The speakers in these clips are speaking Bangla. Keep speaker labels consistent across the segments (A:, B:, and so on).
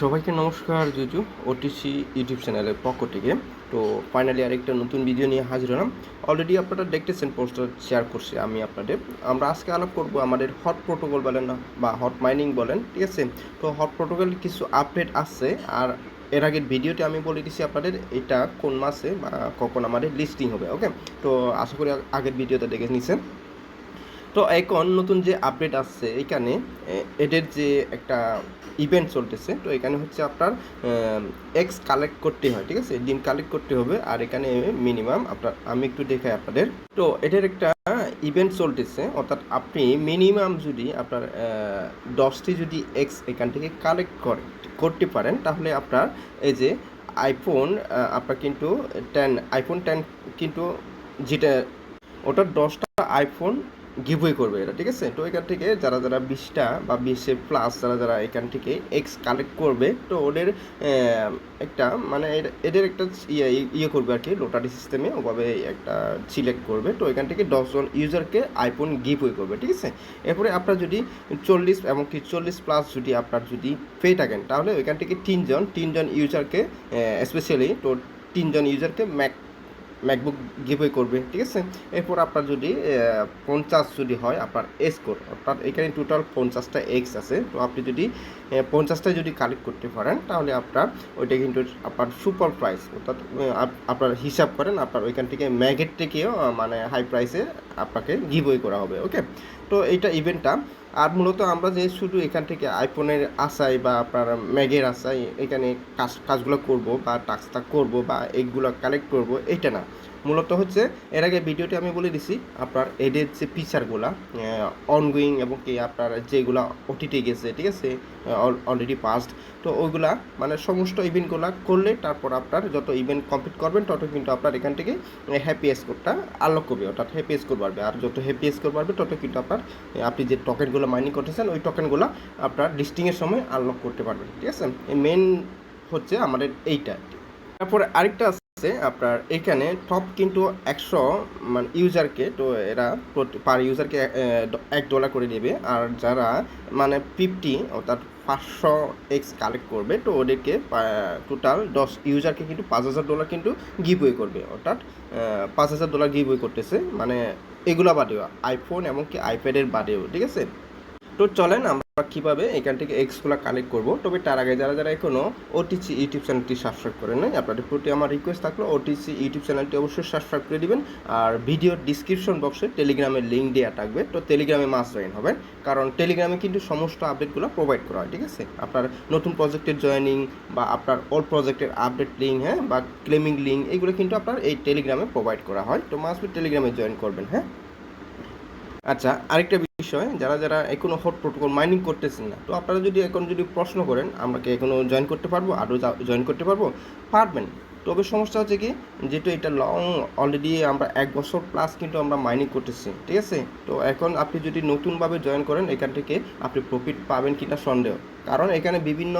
A: সবাইকে নমস্কার, জুজু ওটিসি ইউটিউব চ্যানেলের পক্ষ থেকে। তো ফাইনালি আরেকটা নতুন ভিডিও নিয়ে হাজির হলাম। অলরেডি আপনারা দেখতেছেন পোস্টার শেয়ার করছি আমি আপনাদের। আমরা আজকে আলাপ করব আমাদের হট প্রোটোকল বলেন না, বা হট মাইনিং বলেন, ঠিক আছে? তো হট প্রোটোকল কিছু আপডেট আসছে আর এর আগের ভিডিওতে আমি বলে দিছি আপনাদের এটা কোন মাসে বা কখন আমাদের লিস্টিং হবে ওকে তো আশা করি আগের ভিডিওতে দেখে নিছেন। তো এখন নতুন যে আপডেট আসছে এখানে এদের যে একটা ইভেন্ট চলতেছে। তো এখানে হচ্ছে আপনার এক্স কালেক্ট করতে হয়, ঠিক আছে? ডিম কালেক্ট করতে হবে, আর এখানে মিনিমাম আপনার, আমি একটু দেখাই আপনাদের। তো এটার একটা ইভেন্ট চলতেছে, অর্থাৎ আপনি মিনিমাম যদি আপনার দশটি যদি এক্স এখান থেকে কালেক্ট করে, করতে পারেন, তাহলে আপনার এই যে আইফোন আপনার কিন্তু টেন আইফোন টেন কিন্তু যেটা, ওটা দশটা আইফোন গিভওয়ে করবে এটা, ঠিক আছে? তো এখান থেকে যারা যারা বিশটা বা বিশে প্লাস যারা যারা এখান থেকে এক্স কালেক্ট করবে, তো ওদের একটা মানে এর- এদের একটা ইয়ে ইয়ে করবে আর কি লোটারি সিস্টেমে ওভাবে একটা সিলেক্ট করবে। তো এখান থেকে দশজন ইউজারকে আইফোন গিভওয়ে করবে, ঠিক আছে? এরপরে আপনার যদি চল্লিশ এমনকি চল্লিশ প্লাস যদি আপনার যদি পেয়ে থাকেন, তাহলে ওইখান থেকে তিনজন তিনজন ইউজারকে স্পেশালি তো তিনজন ইউজারকে ম্যাক ম্যাকবুক গিভওয়ে করবে, ঠিক আছে? এরপর আপনার যদি পঞ্চাশ যদি হয়, আপনার স্কোর অর্থাৎ এখানে টোটাল পঞ্চাশটা এক্স আছে। তো আপনি যদি পঞ্চাশটা যদি কালেক্ট করতে পারেন, তাহলে আপনার ওইটা কিন্তু আপনার সুপার প্রাইস অর্থাৎ আপ- আপনার হিসাব করেন, আপনার ওইখান থেকে ম্যাগের থেকেও মানে হাই প্রাইসে আপনাকে গিভওয়ে করা হবে ওকে তো এইটা ইভেন্টটা আর মূলত আমরা যে শুধু এখান থেকে আইফোনের আশায় বা আপনার ম্যাগের আশায় এখানে কাজ, কাজগুলো করব বা টাস্কটা করব বা এগুলো কালেক্ট করব, এটা না। মূলত হচ্ছে, এর আগে ভিডিওটি আমি বলে দিছি আপনার এডের যে ফিচারগুলো অনগোয়িং এবং কি আপনার যেগুলো ওটিটি গেছে, ঠিক আছে অলরেডি পাস্ট তো ওইগুলা মানে সমস্ত ইভেন্টগুলো করলে তারপর আপনার যত ইভেন্ট কমপ্লিট করবেন, তত কিন্তু আপনার এখান থেকে হ্যাপি স্কোরটা আনলক করবে, অর্থাৎ হ্যাপি স্কোর বাড়বে। আর যত হ্যাপি স্কোর বাড়বে, তত কিন্তু আপনার আপনি যে টকেনগুলো মাইনিং করতেছেন, ওই টকেনগুলো আপনার লিস্টিংয়ের সময় আনলক করতে পারবেন, ঠিক আছে? মেন হচ্ছে আমাদের এইটা। তারপরে আরেকটা আছে, আপনার এখানে টপ কিন্তু একশো মানে ইউজারকে তো এরা পার ইউজারকে এক ডলার করে দেবে আর যারা মানে ফিফটি অর্থাৎ পাঁচশো এক্স কালেক্ট করবে, তো ওদেরকে টোটাল দশ ইউজারকে কিন্তু পাঁচ হাজার ডলার কিন্তু গিভওয়ে করবে। অর্থাৎ পাঁচ হাজার ডলার গিভওয়ে করতেছে। মানে এগুলা বাদেও আইফোন এমনকি আইপ্যাডের বাদেও, ঠিক আছে? তো চলেন আমরা কীভাবে এখান থেকে এক্সগুলো কালেক্ট করব, তবে তার আগে যারা যারা এখনও ওটিসি ইউটিউব চ্যানেলটি সাবস্ক্রাইব করেন নাই, আপনাদের প্রতি আমার রিকোয়েস্ট থাকল ওটিসি ইউটিউব চ্যানেলটি অবশ্যই সাবস্ক্রাইব করে দিবেন আর ভিডিওর ডিসক্রিপশন বক্সে টেলিগ্রামের লিঙ্ক দেওয়া থাকবে, তো টেলিগ্রামে মাস জয়েন হবেন, কারণ টেলিগ্রামে কিন্তু সমস্ত আপডেটগুলো প্রোভাইড করা হয়, ঠিক আছে? আপনার নতুন প্রজেক্টের জয়েনিং বা আপনার ওল্ড প্রজেক্টের আপডেট লিঙ্ক হ্যাঁ বা ক্লেমিং লিঙ্ক এগুলো কিন্তু আপনার এই টেলিগ্রামে প্রোভাইড করা হয়, তো মাস্ট টেলিগ্রামে জয়েন করবেন হ্যাঁ? আচ্ছা আরেকটা বিষয়, যারা যারা এখনও হট প্রোটোকল মাইনিং করতেছেন না, তো আপনারা যদি এখন যদি প্রশ্ন করেন, আমরা কি এখনও জয়েন করতে পারব? আরও জয়েন করতে পারব? পারবেন। তবে সমস্যা হচ্ছে কি, যেহেতু এটা লং অলরেডি আমরা এক বছর প্লাস কিন্তু আমরা মাইনিং করতেছি, ঠিক আছে? তো এখন আপনি যদি নতুনভাবে জয়েন করেন, এখান থেকে আপনি প্রফিট পাবেন কিনা সন্দেহ। কারণ এখানে বিভিন্ন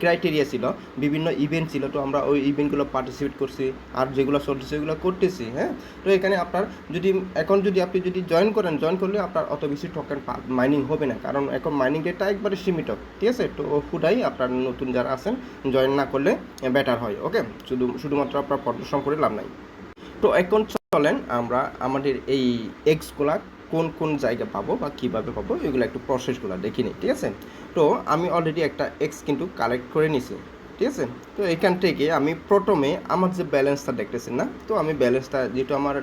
A: ক্রাইটেরিয়া ছিল, বিভিন্ন ইভেন্ট ছিল, তো আমরা ওই ইভেন্টগুলো পার্টিসিপেট করছি, আর যেগুলো চলছে সেগুলো করতেছি হ্যাঁ? তো এখানে আপনার যদি, এখন যদি আপনি যদি জয়েন করেন জয়েন করলে আপনার অত বেশি টোকেন মাইনিং হবে না, কারণ এখন মাইনিং রেটটা একবারে সীমিত, ঠিক আছে? তো ফুটাই আপনার নতুন যারা আছেন জয়েন না করলে বেটার হয় ওকে শুধু, শুধুমাত্র আপনার পরিশ্রম করে লাভ নাই। তো এখন চলেন আমরা আমাদের এই এক্সগুলা কোন কোন জায়গা পাবো বা কীভাবে পাবো, এগুলো একটু প্রসেসগুলো দেখি নিই, ঠিক আছে? তো আমি অলরেডি একটা এক্স কিন্তু কালেক্ট করে নিছি, ঠিক আছে? তো এখান থেকে আমি প্রথমে আমার যে ব্যালেন্সটা দেখতেছি না, তো আমি ব্যালেন্সটা যেহেতু আমার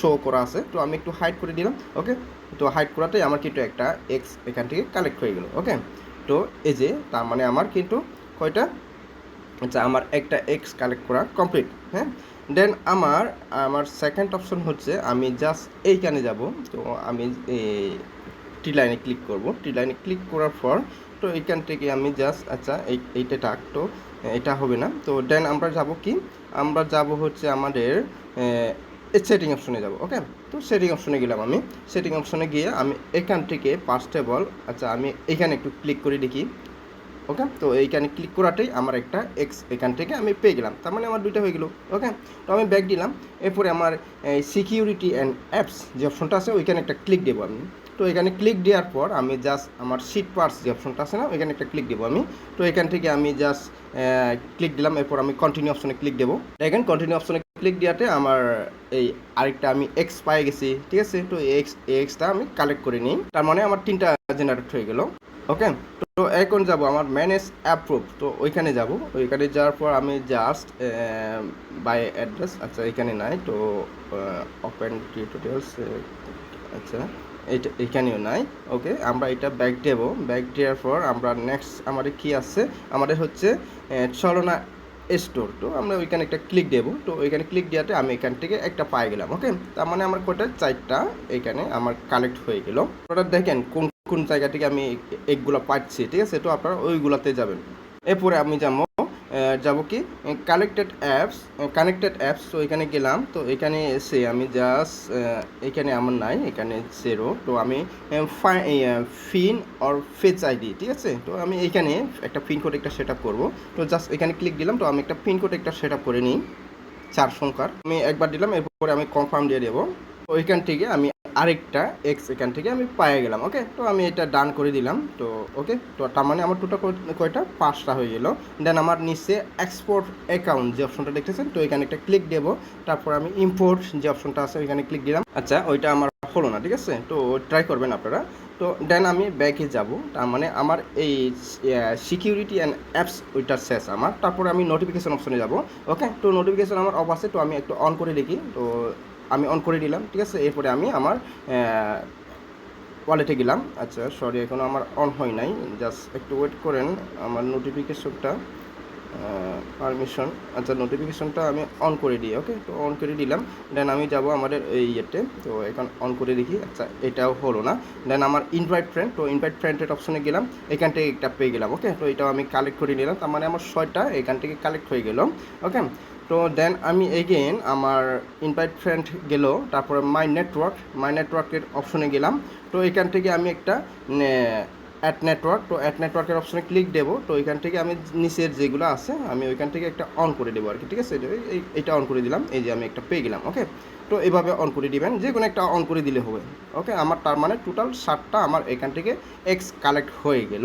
A: শো করা আছে, তো আমি একটু হাইড করে দিলাম ওকে তো হাইড করাতেই আমার কিন্তু একটা এক্স এখান থেকে কালেক্ট হয়ে গেল ওকে তো এই যে তার মানে আমার কিন্তু কয়টা? আচ্ছা আমার একটা এক্স কালেক্ট করা কমপ্লিট হ্যাঁ? দেন আমার আমার সেকেন্ড অপশন হচ্ছে আমি জাস্ট এইখানে যাব। তো আমি টি লাইনে ক্লিক করব। টি লাইনে ক্লিক করার পর, তো এইখান থেকে আমি জাস্ট আচ্ছা এই, এইটা টাক তো, এটা হবে না। তো দেন আমরা যাব কি? আমরা যাব হচ্ছে আমাদের সেটিং অপশনে যাব ওকে তো সেটিং অপশনে গেলাম আমি। সেটিং অপশনে গিয়ে আমি এখান থেকে পাঁচটা বল আচ্ছা আমি এখানে একটু ক্লিক করে দেখি। ওকে তো এইখানে ক্লিক করাতেই আমার একটা এক্স এখান থেকে আমি পেয়ে গেলাম। তার মানে আমার দুইটা হয়ে গেলো। ওকে তো আমি ব্যাক দিলাম। এরপরে আমার সিকিউরিটি অ্যান্ড অ্যাপস যে অপশনটা আছে, ওইখানে একটা ক্লিক দেবো আমি। তো এখানে ক্লিক দেওয়ার পর আমি জাস্ট আমার সিট পার্টস যে অপশনটা আছে না, ওইখানে একটা ক্লিক দেবো আমি। তো এখান থেকে আমি জাস্ট ক্লিক দিলাম। এরপর আমি কন্টিনিউ অপশনে ক্লিক দেবো। দেখেন কন্টিনিউ অপশনে ক্লিক দেওয়াতে আমার এই আরেকটা আমি এক্স পাই গেছি। ঠিক আছে? তো এক্স এক্সটা আমি কালেক্ট করে নিই। তার মানে আমার তিনটা জেনারেট হয়ে গেল। ওকে তো এখন যাব, আমার ম্যানেজ অ্যাপ্রুভ তো ওইখানে যাব। ওইখানে যাওয়ার পর আমি জাস্ট বাই অ্যাড্রেস আচ্ছা এখানে নাই, তো ওপেন টিউটোরিয়ালস আচ্ছা এইটা, এখানেও নাই ওকে আমরা এটা ব্যাক দেবো। ব্যাক দেওয়ার পর আমরা নেক্সট আমাদের কি আছে? আমাদের হচ্ছে চলনা স্টোর তো আমরা ওইখানে একটা ক্লিক দেবো। তো ওইখানে ক্লিক দেওয়াতে আমি এখান থেকে একটা পাই গেলাম ওকে তার মানে আমার কটা চারটা এখানে আমার কালেক্ট হয়ে গেল। ওটা দেখেন কোন কোন জায়গা থেকে আমি এগুলো পাচ্ছি, ঠিক আছে? তো আপনারা ওইগুলোতে যাবেন। এরপরে আমি যাব যাব কি? কানেক্টেড অ্যাপস কানেক্টেড অ্যাপস তো এখানে গেলাম। তো এখানে এসে আমি জাস্ট এখানে আমার নাই, এখানে জিরো তো আমি ফিন অর ফেচ আইডি ঠিক আছে? তো আমি এখানে একটা পিন কোড একটা সেট আপ করব। তো জাস্ট এখানে ক্লিক দিলাম, তো আমি একটা পিন কোড একটা সেট আপ করে নিই, চার সংখ্যার। আমি একবার দিলাম, এরপরে আমি কনফার্ম দিয়ে দেবো। ওইখান থেকে আমি আরেকটা এক্স এখান থেকে আমি পায়ে গেলাম ওকে তো আমি এটা ডান করে দিলাম, তো ওকে তো তার মানে আমার টোটাল কয়টা? পাঁচটা হয়ে গেল। দেন আমার নিচে এক্সপোর্ট অ্যাকাউন্ট যে অপশনটা দেখতেছেন, তো এখানে একটা ক্লিক দেবো। তারপর আমি ইম্পোর্ট যে অপশনটা আছে, ওইখানে ক্লিক দিলাম। আচ্ছা ওইটা আমার হলো না, ঠিক আছে? তো ট্রাই করবেন আপনারা। তো দেন আমি ব্যাকে যাব। তার মানে আমার এই সিকিউরিটি অ্যান্ড অ্যাপস ওইটা শেষ আমার। তারপরে আমি নোটিফিকেশান অপশনে যাব ওকে তো নোটিফিকেশন আমার অফ আছে, তো আমি একটু অন করে দেখি। তো আমি অন করে দিলাম ঠিক আছে? এরপরে আমি আমার ওয়ালেটে গেলাম। আচ্ছা সরি এখনও আমার অন হয় নাই। জাস্ট একটু ওয়েট করেন, আমার নোটিফিকেশনটা পারমিশন আচ্ছা নোটিফিকেশনটা আমি অন করে দিই ওকে তো অন করে দিলাম দেন আমি যাব আমাদের এই ইয়েতে, তো এখন অন করে দেখি আচ্ছা এটাও হলো না। দেন আমার ইনভাইট ফ্রেন্ড তো ইনভাইট ফ্রেন্ডের অপশনে গেলাম, এখান থেকে একটা পেয়ে গেলাম ওকে তো এটাও আমি কালেক্ট করে নিলাম, তার মানে আমার ছয়টা এখান থেকে কালেক্ট হয়ে গেল ওকে তো দেন আমি এগেন আমার ইনভাইট ফ্রেন্ড গেল, তারপরে মাই নেটওয়ার্ক মাই নেটওয়ার্কের অপশনে গেলাম, তো এখান থেকে আমি একটা অ্যাট নেটওয়ার্ক তো অ্যাট নেটওয়ার্কের অপশনে ক্লিক দেবো। তো ওইখান থেকে আমি নিচের যেগুলো আছে, আমি ওইখান থেকে একটা অন করে দেবো আর কি ঠিক আছে? এটা অন করে দিলাম, এই যে আমি একটা পেয়ে গেলাম ওকে তো এভাবে অন করে দিবেন, যে কোনো একটা অন করে দিলে হবে। ওকে আমার তার মানে টোটাল ষাটটা আমার এখান থেকে এক্স কালেক্ট হয়ে গেল।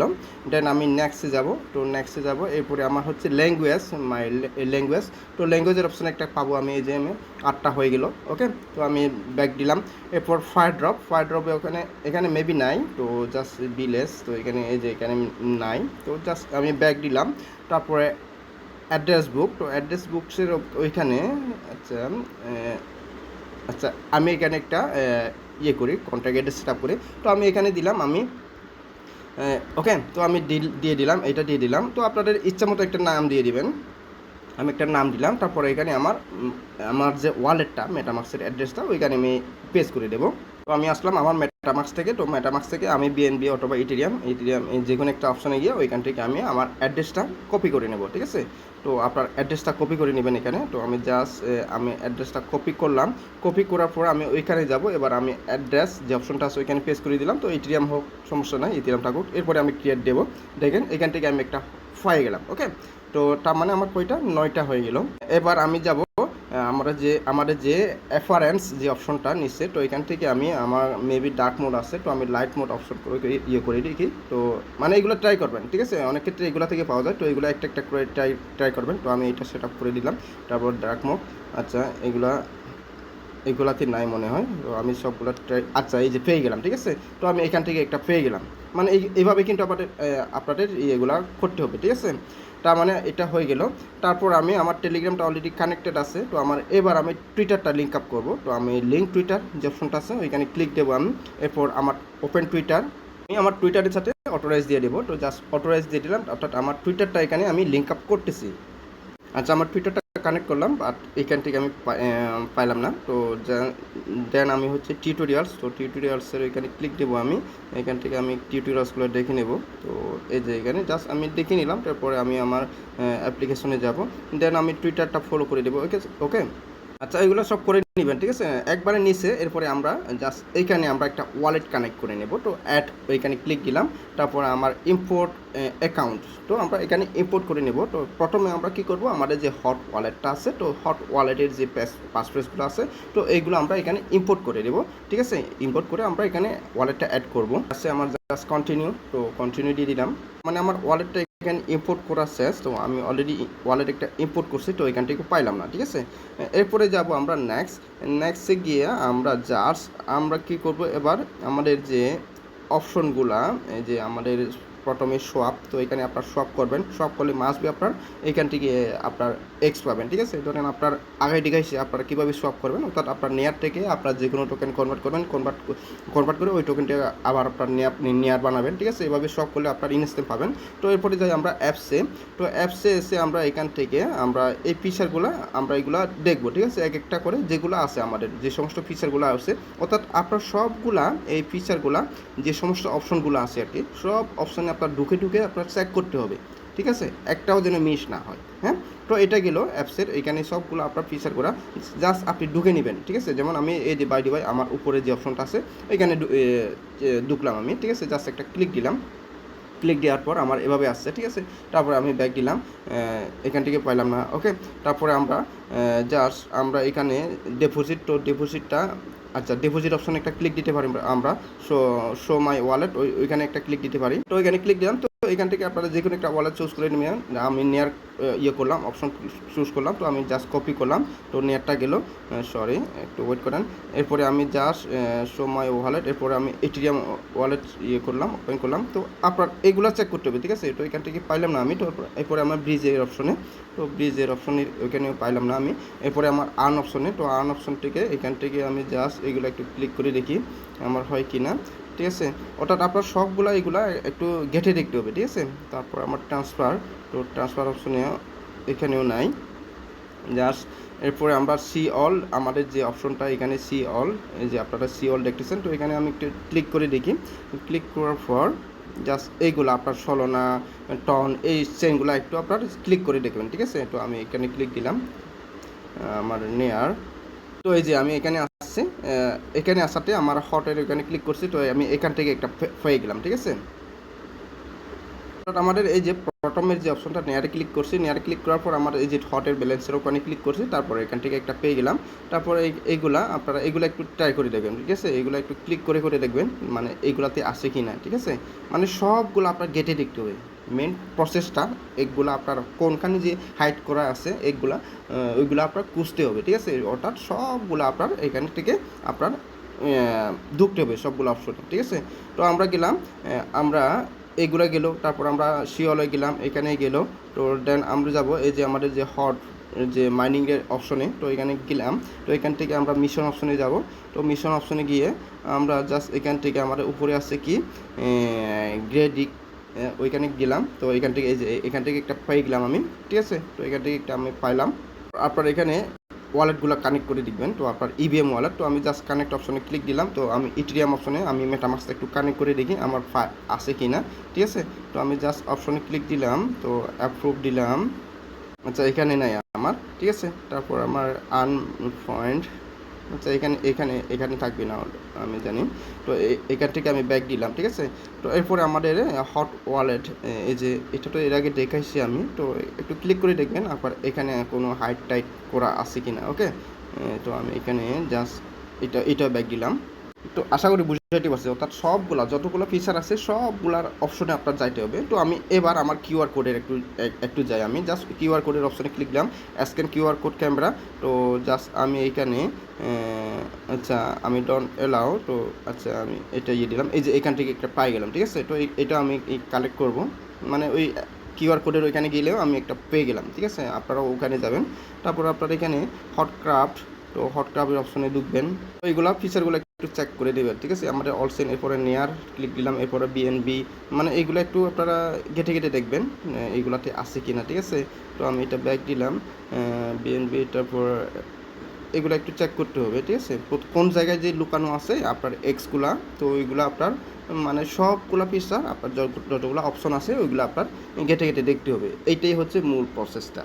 A: দেন আমি নেক্সটে যাব, তো নেক্সটে যাব, এরপরে আমার হচ্ছে ল্যাঙ্গুয়েজ মাই ল্যাঙ্গুয়েজ তো ল্যাঙ্গুয়েজের অপশন একটা পাবো আমি এই যে আমি, আটটা হয়ে গেল। ওকে তো আমি ব্যাক দিলাম। এরপর ফায়ার ড্রপ ফায়ার ড্রপে ওখানে, এখানে মেবি নাই, তো জাস্ট বিলেস তো এখানে এই যে এখানে নাই, তো জাস্ট আমি ব্যাক দিলাম। তারপরে অ্যাড্রেস বুক তো অ্যাড্রেস বুকসের ওইখানে আচ্ছা আচ্ছা আমি এখানে একটা ইয়ে করি কন্ট্যাক্ট অ্যাড্রেস সেট আপ করি। তো আমি এখানে দিলাম, আমি ওকে তো আমি দিয়ে দিলাম এটা দিয়ে দিলাম। তো আপনাদের ইচ্ছা মতো একটা নাম দিয়ে দিবেন। আমি একটা নাম দিলাম, তারপরে এখানে আমার আমার যে ওয়ালেটটা মেটামাক্সের অ্যাড্রেসটা ওইখানে আমি পেজ করে দেবো। তো আমি আসলাম আমার মেটামাক্স থেকে, তো মেটামাক্স থেকে আমি বিএনবি অথবা ইটেরিয়াম ইটেরিয়াম যে কোনো একটা অপশানে গিয়ে ওইখান থেকে আমি আমার অ্যাড্রেসটা কপি করে নেব, ঠিক আছে? তো আপনার অ্যাড্রেসটা কপি করে নেবেন এখানে, তো আমি জাস্ট আমি অ্যাড্রেসটা কপি করলাম। কপি করার পর আমি ওইখানে যাব, এবার আমি অ্যাড্রেস যে অপশনটা আছে ওইখানে পেজ করে দিলাম, তো ইটেরিয়াম হোক, সমস্যা নাই ইটেরিয়াম থাকুক, এরপরে আমি ক্রিয়েট দেবো। দেখেন, এখান থেকে আমি একটা পাই গেলাম ওকে তো তার মানে আমার কয়টা? নয়টা হয়ে গেল। এবার আমি যাব আমরা যে, আমাদের যে অ্যাফারেন্স যে অপশনটা নিচ্ছে, তো এখান থেকে আমি আমার মেবি ডার্ক মোড আছে, তো আমি লাইট মোড অপশন করে ইয়ে করে দেখি। তো মানে এগুলো ট্রাই করবেন, ঠিক আছে? অনেক ক্ষেত্রে এগুলো থেকে পাওয়া যায়, তো এগুলো একটা একটা করে ট্রাই ট্রাই করবেন। তো আমি এটা সেট আপ করে দিলাম। তারপর ডার্ক মোড আচ্ছা এগুলা, এগুলাতে নাই মনে হয়। তো আমি সবগুলো ট্রাই আচ্ছা এই যে পেয়ে গেলাম, ঠিক আছে? তো আমি এখান থেকে একটা পেয়ে গেলাম। মানে এই এইভাবে কিন্তু আপনাদের আপনাদের ইয়েগুলা করতে হবে, ঠিক আছে? তার মানে এটা হয়ে গেল। তারপর আমি আমার টেলিগ্রামটা অলরেডি কানেক্টেড আছে, তো আমার এবার আমি টুইটারটা লিঙ্ক আপ করব। তো আমি লিঙ্ক টুইটার যে অপশনটা আছে, ওইখানে ক্লিক দেবো আমি। এরপর আমার ওপেন টুইটার আমি আমার টুইটারের সাথে অটোরাইজ দিয়ে দেবো। তো জাস্ট অটোরাইজ দিয়ে দিলাম, অর্থাৎ আমার টুইটারটা এখানে আমি লিঙ্ক আপ করতেছি। আচ্ছা আমার টুইটারটা কানেক্ট করলাম বাট এখান থেকে আমি পাইলাম না। তো দেন আমি হচ্ছে টিউটোরিয়ালস তো টিউটোরিয়ালসের এখানে ক্লিক দেবো আমি। এখান থেকে আমি টিউটোরিয়ালসগুলো দেখে নেব। তো এই যে এখানে জাস্ট আমি দেখে নিলাম, তারপরে আমি আমার অ্যাপ্লিকেশনে যাব। দেন আমি টুইটারটা ফলো করে দেবো ওকে ওকে আচ্ছা এগুলো সব করে নেবেন, ঠিক আছে? একবারে নিচে, এরপরে আমরা জাস্ট এইখানে আমরা একটা ওয়ালেট কানেক্ট করে নেব। তো অ্যাড ওইখানে ক্লিক দিলাম, তারপর আমার ইম্পোর্ট অ্যাকাউন্ট তো আমরা এখানে ইম্পোর্ট করে নেব। তো প্রথমে আমরা কি করব? আমাদের যে হট ওয়ালেটটা আছে, তো হট ওয়ালেটের যে পাসপ্রেসগুলো আছে, তো এইগুলো আমরা এখানে ইম্পোর্ট করে নেব, ঠিক আছে? ইম্পোর্ট করে আমরা এখানে ওয়ালেটটা অ্যাড করব। আছে আমার জাস্ট কন্টিনিউ তো কন্টিনিউ দিয়ে দিলাম। মানে আমার ওয়ালেটটা এখানে ইম্পোর্ট করা শেষ তো আমি অলরেডি ওয়ালেট একটা ইম্পোর্ট করছি, তো এখান থেকে পাইলাম না, ঠিক আছে? এরপরে যাব আমরা নেক্সট নেক্সটে গিয়ে আমরা জার্স আমরা কি করব? এবার আমাদের যে অপশনগুলা এই যে আমাদের প্রথমে সোয়াপ তো এখানে আপনার সোয়াপ করবেন। সোয়াপ করলে মাস্ট বি আপনার এখান থেকে আপনার এক্স পাবেন, ঠিক আছে? ধরেন আপনার আগে দেখাইছে আপনারা কীভাবে সোয়াপ করবেন, অর্থাৎ আপনার নেয়ার থেকে আপনার যে কোনো টোকেন কনভার্ট করবেন কনভার্ট কনভার্ট করে ওই টোকেনটা আবার আপনার নেয়ার বানাবেন, ঠিক আছে? এভাবে সোয়াপ করলে আপনার ইনস্ট্যান্ট পাবেন। তো এরপরে যাই আমরা অ্যাপসে তো অ্যাপসে এসে আমরা এখান থেকে আমরা এই ফিচারগুলো আমরা এগুলো দেখব, ঠিক আছে? এক একটা করে যেগুলো আছে আমাদের, যে সমস্ত ফিচারগুলো আছে। অর্থাৎ আপনার সবগুলা এই ফিচারগুলা যে সমস্ত অপশনগুলো আছে আর কি, সব অপশনে আপনার ঢুকে ঢুকে আপনার চেক করতে হবে, ঠিক আছে? একটাও যেন মিস না হয় হ্যাঁ? তো এটা গেল অ্যাপসের, এখানে সবগুলো আপনার ফিচার করা জাস্ট আপনি ঢুকে নেবেন, ঠিক আছে? যেমন আমি এই যে বাই ডিবাই আমার উপরে যে অপশনটা আছে, এখানে ঢুকলাম আমি, ঠিক আছে? জাস্ট একটা ক্লিক দিলাম। ক্লিক দেওয়ার পর আমার এভাবে আসছে, ঠিক আছে? তারপরে আমি ব্যাগ দিলাম এখান থেকে পাইলাম না ওকে তারপরে আমরা জাস্ট আমরা এখানে ডিপোজিট তো ডিপোজিটটা আচ্ছা ডিপোজিট অপশনে একটা ক্লিক দিতে পারি আমরা শো শো মাই ওয়ালেট ওই, ওইখানে একটা ক্লিক দিতে পারি। তো ওইখানে ক্লিক দিলাম, তো এখান থেকে আপনারা যে কোনো একটা ওয়ালেট চুজ করে নেবেন আমি নেয়ার ইয়ে করলাম অপশন চুজ করলাম, তো আমি জাস্ট কপি করলাম, তো নেয়ারটা গেল। সরি একটু ওয়েট করেন। এরপরে আমি জাস্ট মাই ওয়ালেট এরপরে আমি এটিএম ওয়ালেট ইয়ে করলাম ওপেন করলাম। তো আপনার এগুলো চেক করতে হবে, ঠিক আছে? তো এখান থেকে পাইলাম না আমি, তো এরপরে আমার ব্রিজের অপশনে তো ব্রিজের অপশনে ওইখানে পাইলাম না আমি। এরপরে আমার আর্ন অপশনে তো আর্ন অপশন থেকে এখান থেকে আমি জাস্ট এগুলো একটু ক্লিক করে দেখি, আমার হয় কি না ঠিক আছে? অর্থাৎ আপনার সবগুলো এগুলা একটু ঘেটে দেখতে হবে, ঠিক আছে? তারপর আমার ট্রান্সফার তো ট্রান্সফার অপশনে এখানেও নাই। জাস্ট এরপরে আমরা সি অল আমাদের যে অপশনটা এখানে সি অল এই যে আপনারা সি অল দেখতেছেন, তো এখানে আমি একটু ক্লিক করে দেখি। ক্লিক করার পর জাস্ট এইগুলো আপনার সলনা টন এই চেনগুলো একটু আপনার ক্লিক করে দেখবেন, ঠিক আছে? তো আমি এখানে ক্লিক দিলাম আমার নেয়ার তো এই যে আমি এখানে আসছি এখানে আসাতে আমার হটের এখানে ক্লিক করছি, তো আমি এখান থেকে একটা পেয়ে গেলাম, ঠিক আছে? আমাদের এই যে প্রথমের যে অপশনটা নেয়ারে ক্লিক করছি নেয়ারে ক্লিক করার পর আমার এই যে হটের ব্যালেন্সের ওখানে ক্লিক করছি, তারপরে এখান থেকে একটা পেয়ে গেলাম। তারপর এই, এইগুলা আপনারা, এগুলো একটু ট্রাই করে দেখবেন, ঠিক আছে? এগুলো একটু ক্লিক করে করে দেখবেন মানে এইগুলাতে আসে কি না ঠিক আছে? মানে সবগুলো আপনার গেটে দেখতে হবে। মেন প্রসেসটা এগুলো আপনার কোনখানে যে হাইড করা আছে, এগুলা ওইগুলো আপনার খুঁজতে হবে, ঠিক আছে? অর্থাৎ সবগুলো আপনার এখান থেকে আপনার ঢুকতে হবে সবগুলো অপশনে ঠিক আছে? তো আমরা গেলাম আমরা এইগুলো গেল, তারপর আমরা শিওলে গেলাম, এখানে গেল, তো দেন আমরা যাব, এই যে আমাদের যে হট, যে মাইনিংয়ের অপশনে তো এখানে গেলাম, তো এখান থেকে আমরা মিশন অপশনে যাব, তো মিশন অপশনে গিয়ে আমরা জাস্ট এখান থেকে আমাদের উপরে আছে কি গ্রেডিক ওইখানে গেলাম। তো এখান থেকে এই যে, এখান থেকে একটা পাই গেলাম আমি, ঠিক আছে? তো এখান থেকে একটা আমি পাইলাম। আপনার এখানে ওয়ালেটগুলো কানেক্ট করে দেখবেন। তো আপনার ইভিএম ওয়ালেট তো আমি জাস্ট কানেক্ট অপশনে ক্লিক দিলাম। তো আমি ইটিএম অপশনে আমি মেটামাক্সটা একটু কানেক্ট করে দেখি আমার আছে কি না ঠিক আছে? তো আমি জাস্ট অপশনে ক্লিক দিলাম। তো অ্যাপ্রুভ দিলাম। আচ্ছা এখানে নাই আমার, ঠিক আছে? তারপর আমার আন পয়েন্ট আচ্ছা এখানে এখানে এখানে থাকবে না, আমি জানি। তো এখান থেকে আমি ব্যাগ দিলাম, ঠিক আছে? তো এরপরে আমাদের হট ওয়ালেট এই যে এটা তো এর আগে দেখাইছি আমি। তো একটু ক্লিক করে দেখবেন, আবার এখানে কোনো হাইট টাইট করা আছে কি না ওকে তো আমি এখানে জাস্ট এটা এটা ব্যাগ দিলাম। তো আশা করি বুঝতে পারছি। অর্থাৎ সবগুলা, যতগুলো ফিচার আছে, সবগুলার অপশনে আপনার যাইতে হবে। তো আমি এবার আমার কিউআর কোডের একটু একটু যাই আমি। জাস্ট কিউআর কোডের অপশনে ক্লিক দিলাম। স্ক্যান কিউআর কোড ক্যামেরা তো জাস্ট আমি এইখানে আচ্ছা আমি ডন এলাও তো আচ্ছা আমি এটা ইয়ে দিলাম। এই যে এখান থেকে একটা পাই গেলাম, ঠিক আছে? তো এটা আমি কালেক্ট করব। মানে ওই কিউআর কোডের ওইখানে গেলেও আমি একটা পেয়ে গেলাম, ঠিক আছে? আপনারাও ওখানে যাবেন। তারপর আপনার এখানে হটক্রাফট তো হটক্রাফটের অপশনে ঢুকবেন। তো এইগুলো ফিচারগুলো একটু চেক করে দেবেন ঠিক আছে? আমাদের অলসেন এরপরে নেয়ার ক্লিক দিলাম, এরপরে বিএনবি মানে এইগুলো একটু আপনারা ঘেটে ঘেটে দেখবেন এইগুলাতে আছে কি না ঠিক আছে? তো আমি এটা ব্যাক দিলাম বিএনবি তারপর এগুলো একটু চেক করতে হবে, ঠিক আছে? কোন জায়গায় যে লুকানো আছে, আপনার এক্সগুলা তো ওইগুলো আপনার মানে সবগুলা ফিচার আপনার যত- যতগুলো অপশন আছে, ওইগুলো আপনার ঘেটে ঘেটে দেখতে হবে। এইটাই হচ্ছে মূল প্রসেসটা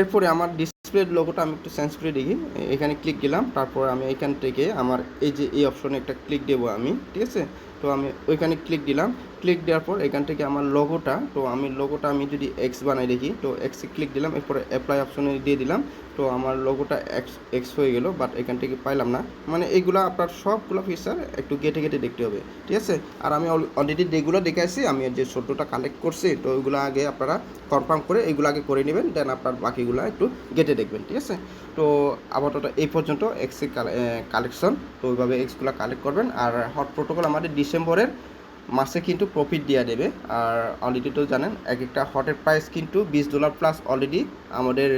A: এরপরে আমার ডিসপ্লের লোগোটা আমি একটু চেঞ্জ করে দেখি। এখানে ক্লিক দিলাম তারপর আমি এখান থেকে আমার এই যে এই অপশনে একটা ক্লিক দেবো আমি, ঠিক আছে? তো আমি ওইখানে ক্লিক দিলাম। ক্লিক দেওয়ার পর এখান থেকে আমার লোগোটা তো আমি লোগোটা আমি যদি এক্স বানাই দেখি, তো এক্সে ক্লিক দিলাম, এরপরে অ্যাপ্লাই অপশনে দিয়ে দিলাম। তো আমার লোগোটা এক্স এক্স হয়ে গেল বাট এখান থেকে পাইলাম না। মানে এইগুলো আপনার সবগুলো ফিচার একটু গেটে গেটে দেখতে হবে, ঠিক আছে? আর আমি অলরেডি যেগুলো দেখে আসছি আমি যে ছোট্টটা কালেক্ট করছি, তো ওইগুলো আগে আপনারা কনফার্ম করে এইগুলো আগে করে নেবেন দেন আপনার বাকিগুলো একটু গেটে দেখবেন, ঠিক আছে? তো আপাতত এই পর্যন্ত এক্সে কালেকশন তো ওইভাবে এক্সগুলো কালেক্ট করবেন। আর হট প্রোটোকল আমাদের ডিসেম্বরের মাসে কিন্তু প্রফিট দেওয়া দেবে। আর অলরেডি তো জানেন, এক একটা হটের প্রাইস কিন্তু বিশ ডলার প্লাস অলরেডি আমাদের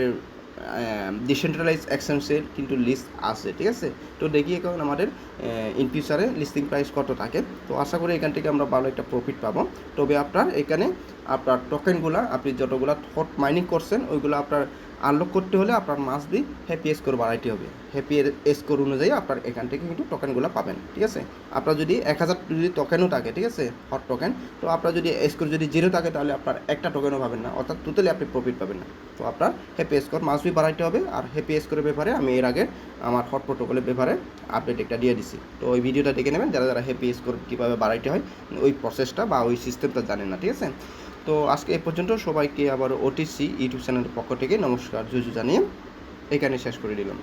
A: ডিসেন্ট্রালাইজ এক্সচেঞ্জের কিন্তু লিস্ট আছে, ঠিক আছে? তো দেখি এখন আমাদের ইন ফিউচারে লিস্টিং প্রাইস কত থাকে। তো আশা করি এখান থেকে আমরা ভালো একটা প্রফিট পাবো। তবে আপনার এখানে আপনার টোকেনগুলো আপনি যতগুলো হট মাইনিং করছেন, ওইগুলো আপনার আনলক করতে হলে আপনার মাস্ট বি হ্যাপি স্কোর বাড়াইতে হবে। হ্যাপি স্কোর অনুযায়ী আপনার এখান থেকে কিন্তু টোকেনগুলো পাবেন, ঠিক আছে? আপনার যদি এক হাজার যদি টোকেনও থাকে, ঠিক আছে? হট টোকেন তো আপনার যদি স্কোর যদি জিরো থাকে, তাহলে আপনার একটা টোকেনও পাবেন না, অর্থাৎ টোটালি আপনি প্রফিট পাবেন না। তো আপনার হ্যাপি স্কোর মাস্ট বি বাড়াইতে হবে, আর হ্যাপি স্কোরের ব্যাপারে আমি এর আগে আমার হট প্রোটোকলের ব্যাপারে আপডেট একটা দিয়ে দিছি। তো ওই ভিডিওটা দেখে নেবেন, যারা যারা হ্যাপি স্কোর কীভাবে বাড়াইতে হয়, ওই প্রসেসটা বা ওই সিস্টেমটা জানেন না, ঠিক আছে? তো আজকে এ পর্যন্ত সবাইকে আবার ওটিসি ইউটিউব চ্যানেলের পক্ষ থেকে নমস্কার, জুজু জানিয়ে এখানে শেষ করে দিলাম।